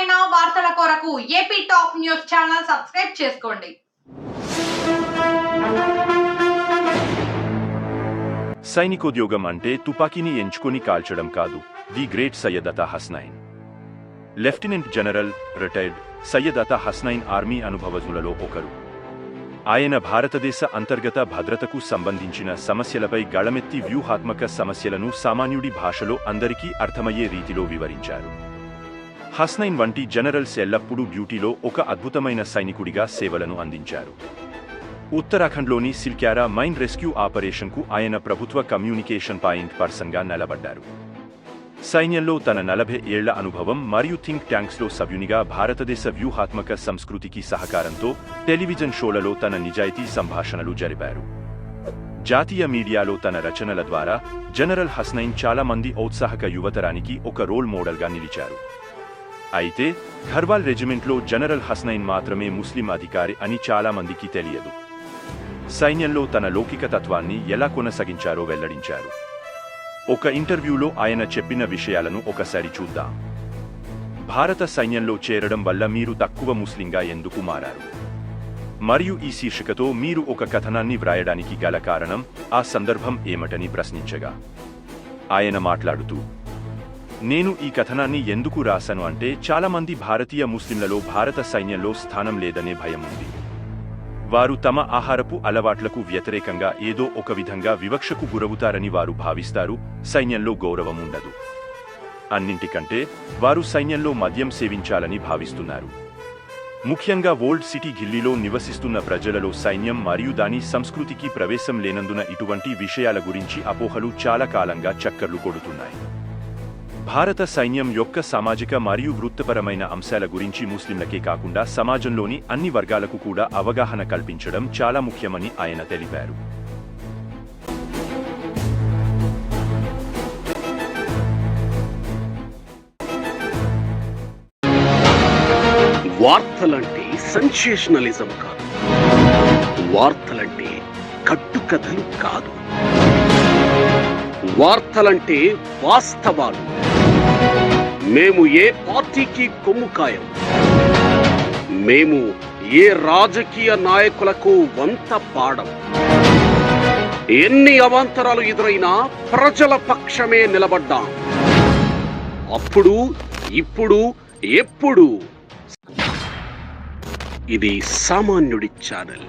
ముఖ్యమైన వార్తల కొరకు AP top news channel subscribe చేసుకోండి. సైనికోద్యోగం అంటే తుపాకీని ఎంచుకొని కాల్చడం కాదు the great Syed Hasnain. Lieutenant general retired Syed Hasnain army అనుభవజులలో ఒకరు. ఆయన భారతదేశ అంతర్గత భద్రతకు సంబంధించిన సమస్యలపై గళమెత్తి వ్యూహాత్మక సమస్యలను సామాన్యుడి భాషలో అందరికీ అర్థమయ్యే రీతిలో వివరించారు. హస్నైన్ వంటి జనరల్స్ ఎల్లప్పుడూ డ్యూటీలో ఒక అద్భుతమైన సైనికుడిగా సేవలను అందించారు. ఉత్తరాఖండ్లోని సిల్క్యారా మైన్ రెస్క్యూ ఆపరేషన్కు ఆయన ప్రభుత్వ కమ్యూనికేషన్ పాయింట్ పర్సన్గా నిలబడ్డారు. సైన్యంలో తన నలభై ఏళ్ళ అనుభవం మరియు థింక్ ట్యాంక్స్లో సభ్యునిగా భారతదేశ వ్యూహాత్మక సంస్కృతికి సహకారంతో టెలివిజన్ షోలలో తన నిజాయితీ సంభాషణలు జరిపారు. జాతీయ మీడియాలో తన రచనల ద్వారా జనరల్ హస్నైన్ చాలా మంది ఔత్సాహక యువతరానికి ఒక రోల్ మోడల్గా నిలిచారు. అయితే ఖర్వాల్ రెజిమెంట్లో జనరల్ హస్నైన్ మాత్రమే ముస్లిం అధికారి అని చాలామందికి తెలియదు. సైన్యంలో తన లౌకిక తత్వాన్ని ఎలా కొనసాగించారో వెల్లడించారు. ఒక ఇంటర్వ్యూలో ఆయన చెప్పిన విషయాలను ఒకసారి చూద్దాం. భారత సైన్యంలో చేరడం వల్ల మీరు తక్కువ ముస్లింగా ఎందుకు మారారు? మరియు ఈ శీర్షికతో మీరు ఒక కథనాన్ని వ్రాయడానికి గల కారణం ఆ సందర్భం ఏమటని ప్రశ్నించగా. ఆయన మాట్లాడుతూ నేను ఈ కథనాన్ని ఎందుకు రాశాను అంటే చాలామంది భారతీయ ముస్లింలలో భారత సైన్యంలో స్థానం లేదనే భయం ఉంది. వారు తమ ఆహారపు అలవాట్లకు వ్యతిరేకంగా ఏదో ఒక విధంగా వివక్షకు గురవుతారని వారు భావిస్తారు సైన్యంలో గౌరవం ఉండదు. అన్నింటికంటే వారు సైన్యంలో మద్యం సేవించాలని భావిస్తున్నారు. ముఖ్యంగా ఓల్డ్ సిటీ ఢిల్లీలో నివసిస్తున్న ప్రజలలో సైన్యం మరియు దాని సంస్కృతికి ప్రవేశం లేనందున ఇటువంటి విషయాల గురించి అపోహలు చాలా కాలంగా చక్కర్లు కొడుతున్నాయి. భారత సైన్యం యొక్క సామాజిక మరియు వృత్తిపరమైన అంశాల గురించి ముస్లింలకే కాకుండా సమాజంలోని అన్ని వర్గాలకు కూడా అవగాహన కల్పించడం చాలా ముఖ్యమని ఆయన తెలిపారు. వార్తలంటే సెన్సేషనలిజం కాదు. వార్తలంటే కట్టుకథలు కాదు. వార్తలంటే వాస్తవాలు. మేము ఏ పార్టీకి కొమ్ము కాయం? మేము ఏ రాజకీయ నాయకులకు వంత పాడం? ఎన్ని అవాంతరాలు ఎదురైనా ప్రజల పక్షమే నిలబడ్డాం. అప్పుడు ఇప్పుడు ఎప్పుడు? ఇది సామాన్యుడి ఛానల్.